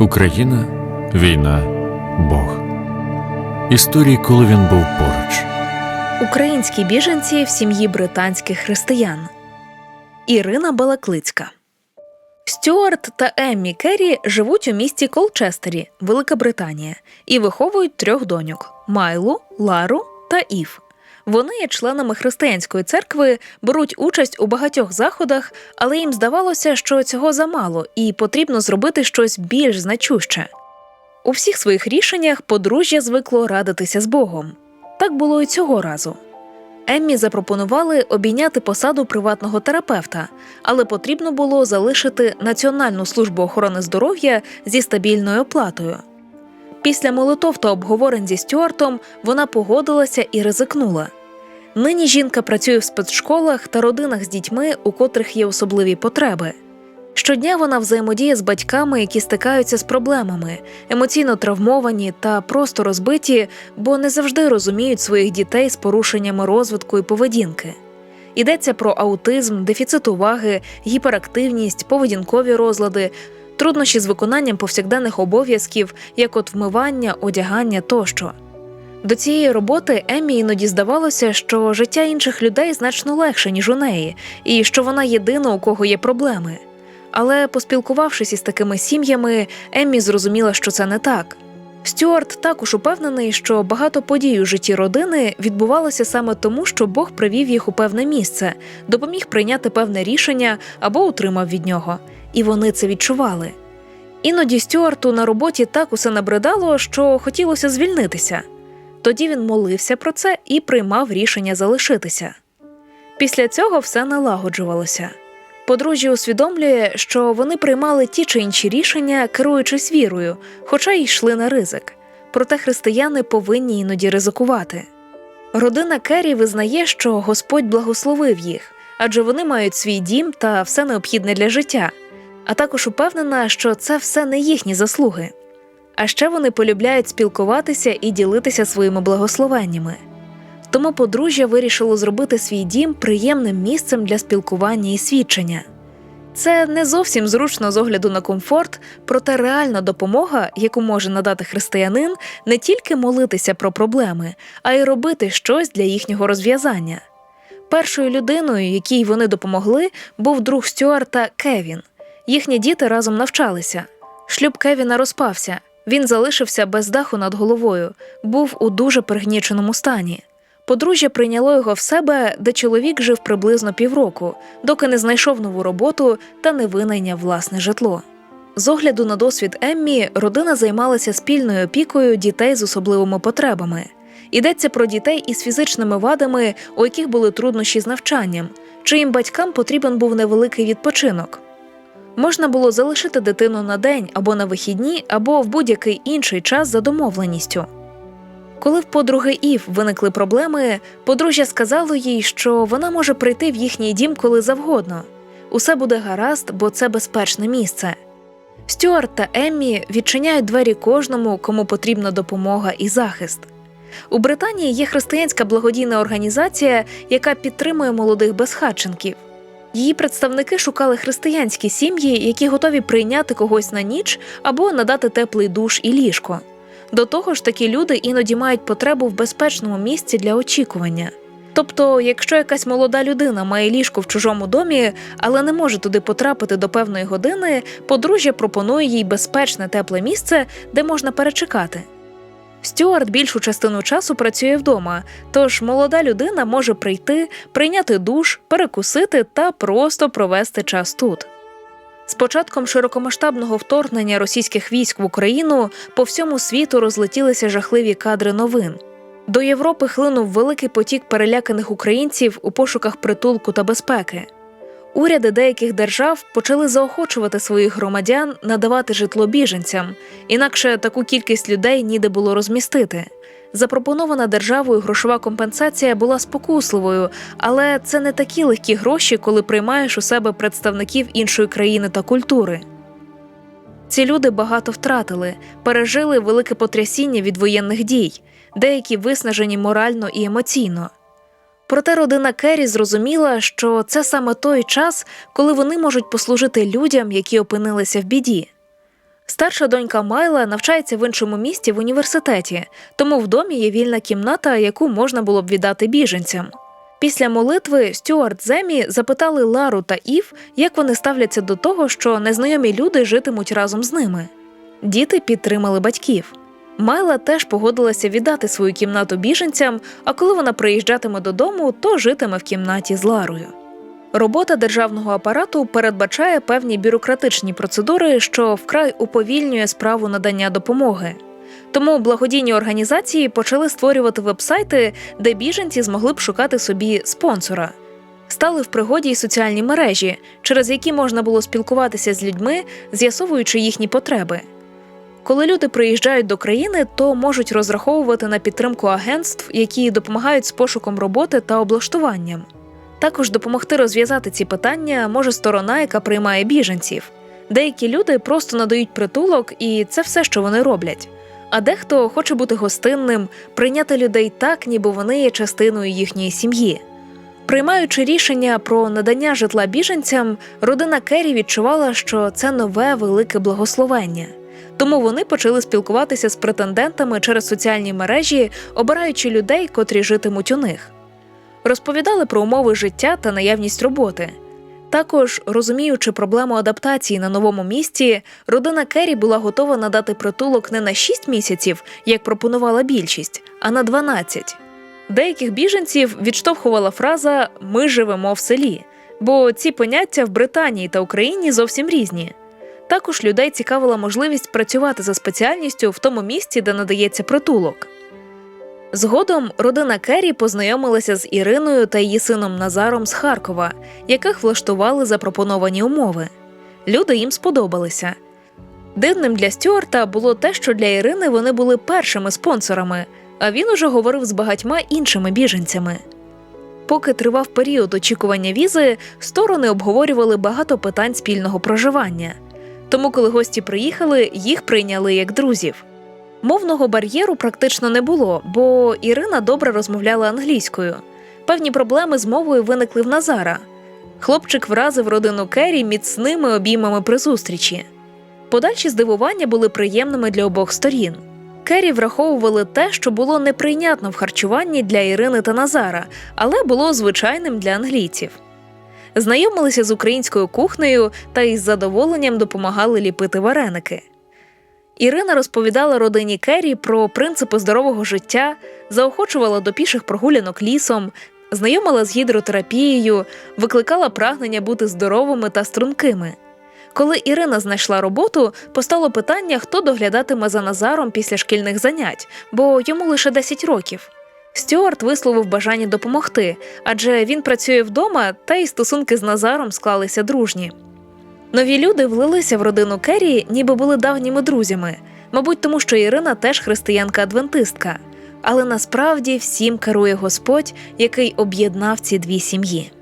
Україна, війна, Бог. Історії, коли він був поруч. Українські біженці в сім'ї британських християн. Ірина Балаклицька. Стюарт та Еммі Керрі живуть у місті Колчестері, Велика Британія, і виховують трьох доньок Майлу, Лару та Ів. Вони є членами християнської церкви, беруть участь у багатьох заходах, але їм здавалося, що цього замало, і потрібно зробити щось більш значуще. У всіх своїх рішеннях подружжя звикло радитися з Богом. Так було і цього разу. Еммі запропонували обійняти посаду приватного терапевта, але потрібно було залишити Національну службу охорони здоров'я зі стабільною оплатою. Після молитов та обговорень зі Стюартом вона погодилася і ризикнула. Нині жінка працює в спецшколах та родинах з дітьми, у котрих є особливі потреби. Щодня вона взаємодіє з батьками, які стикаються з проблемами, емоційно травмовані та просто розбиті, бо не завжди розуміють своїх дітей з порушеннями розвитку і поведінки. Йдеться про аутизм, дефіцит уваги, гіперактивність, поведінкові розлади, труднощі з виконанням повсякденних обов'язків, як от вмивання, одягання тощо. До цієї роботи Еммі іноді здавалося, що життя інших людей значно легше, ніж у неї, і що вона єдина, у кого є проблеми. Але поспілкувавшись із такими сім'ями, Еммі зрозуміла, що це не так. Стюарт також упевнений, що багато подій у житті родини відбувалося саме тому, що Бог привів їх у певне місце, допоміг прийняти певне рішення або утримав від нього, і вони це відчували. Іноді Стюарту на роботі так усе набридало, що хотілося звільнитися. Тоді він молився про це і приймав рішення залишитися. Після цього все налагоджувалося. Подружжя усвідомлює, що вони приймали ті чи інші рішення, керуючись вірою, хоча й йшли на ризик. Проте християни повинні іноді ризикувати. Родина Керрі визнає, що Господь благословив їх, адже вони мають свій дім та все необхідне для життя, а також упевнена, що це все не їхні заслуги. А ще вони полюбляють спілкуватися і ділитися своїми благословеннями. Тому подружжя вирішило зробити свій дім приємним місцем для спілкування і свідчення. Це не зовсім зручно з огляду на комфорт, проте реальна допомога, яку може надати християнин, не тільки молитися про проблеми, а й робити щось для їхнього розв'язання. Першою людиною, якій вони допомогли, був друг Стюарта Кевін. Їхні діти разом навчалися. Шлюб Кевіна розпався. Він залишився без даху над головою, був у дуже пригніченому стані. Подружжя прийняло його в себе, де чоловік жив приблизно півроку, доки не знайшов нову роботу та не винайняв власне житло. З огляду на досвід Еммі, родина займалася спільною опікою дітей з особливими потребами. Йдеться про дітей із фізичними вадами, у яких були труднощі з навчанням, чиїм батькам потрібен був невеликий відпочинок. Можна було залишити дитину на день або на вихідні, або в будь-який інший час за домовленістю. Коли в подруги Ів виникли проблеми, подружжя сказало їй, що вона може прийти в їхній дім коли завгодно. Усе буде гаразд, бо це безпечне місце. Стюарт та Еммі відчиняють двері кожному, кому потрібна допомога і захист. У Британії є християнська благодійна організація, яка підтримує молодих безхатченків. Її представники шукали християнські сім'ї, які готові прийняти когось на ніч або надати теплий душ і ліжко. До того ж, такі люди іноді мають потребу в безпечному місці для очікування. Тобто, якщо якась молода людина має ліжко в чужому домі, але не може туди потрапити до певної години, подружжя пропонує їй безпечне тепле місце, де можна перечекати. Стюарт більшу частину часу працює вдома, тож молода людина може прийти, прийняти душ, перекусити та просто провести час тут. З початком широкомасштабного вторгнення російських військ в Україну по всьому світу розлетілися жахливі кадри новин. До Європи хлинув великий потік переляканих українців у пошуках притулку та безпеки. Уряди деяких держав почали заохочувати своїх громадян надавати житло біженцям, інакше таку кількість людей ніде було розмістити. Запропонована державою грошова компенсація була спокусливою, але це не такі легкі гроші, коли приймаєш у себе представників іншої країни та культури. Ці люди багато втратили, пережили велике потрясіння від воєнних дій, деякі виснажені морально і емоційно. Проте родина Керрі зрозуміла, що це саме той час, коли вони можуть послужити людям, які опинилися в біді. Старша донька Майла навчається в іншому місті в університеті, тому в домі є вільна кімната, яку можна було б віддати біженцям. Після молитви Стюарт з Емі запитали Лару та Ів, як вони ставляться до того, що незнайомі люди житимуть разом з ними. Діти підтримали батьків. Майла теж погодилася віддати свою кімнату біженцям, а коли вона приїжджатиме додому, то житиме в кімнаті з Ларою. Робота державного апарату передбачає певні бюрократичні процедури, що вкрай уповільнює справу надання допомоги. Тому благодійні організації почали створювати вебсайти, де біженці змогли б шукати собі спонсора. Стали в пригоді й соціальні мережі, через які можна було спілкуватися з людьми, з'ясовуючи їхні потреби. Коли люди приїжджають до країни, то можуть розраховувати на підтримку агентств, які допомагають з пошуком роботи та облаштуванням. Також допомогти розв'язати ці питання може сторона, яка приймає біженців. Деякі люди просто надають притулок, і це все, що вони роблять. А дехто хоче бути гостинним, прийняти людей так, ніби вони є частиною їхньої сім'ї. Приймаючи рішення про надання житла біженцям, родина Керрі відчувала, що це нове велике благословення. Тому вони почали спілкуватися з претендентами через соціальні мережі, обираючи людей, котрі житимуть у них. Розповідали про умови життя та наявність роботи. Також, розуміючи проблему адаптації на новому місці, родина Керрі була готова надати притулок не на 6 місяців, як пропонувала більшість, а на 12. Деяких біженців відштовхувала фраза Ми живемо в селі, бо ці поняття в Британії та Україні зовсім різні. Також людей цікавила можливість працювати за спеціальністю в тому місці, де надається притулок. Згодом родина Керрі познайомилася з Іриною та її сином Назаром з Харкова, яких влаштували запропоновані умови. Люди їм сподобалися. Дивним для Стюарта було те, що для Ірини вони були першими спонсорами, а він уже говорив з багатьма іншими біженцями. Поки тривав період очікування візи, сторони обговорювали багато питань спільного проживання. Тому, коли гості приїхали, їх прийняли як друзів. Мовного бар'єру практично не було, бо Ірина добре розмовляла англійською. Певні проблеми з мовою виникли в Назара. Хлопчик вразив родину Керрі міцними обіймами при зустрічі. Подальші здивування були приємними для обох сторін. Керрі враховували те, що було неприйнятно в харчуванні для Ірини та Назара, але було звичайним для англійців. Знайомилися з українською кухнею та із задоволенням допомагали ліпити вареники. Ірина розповідала родині Керрі про принципи здорового життя, заохочувала до піших прогулянок лісом, знайомила з гідротерапією, викликала прагнення бути здоровими та стрункими. Коли Ірина знайшла роботу, постало питання, хто доглядатиме за Назаром після шкільних занять, бо йому лише 10 років. Стюарт висловив бажання допомогти, адже він працює вдома, та й стосунки з Назаром склалися дружні. Нові люди влилися в родину Керрі, ніби були давніми друзями, мабуть, тому що Ірина теж християнка-адвентистка. Але насправді всім керує Господь, який об'єднав ці дві сім'ї.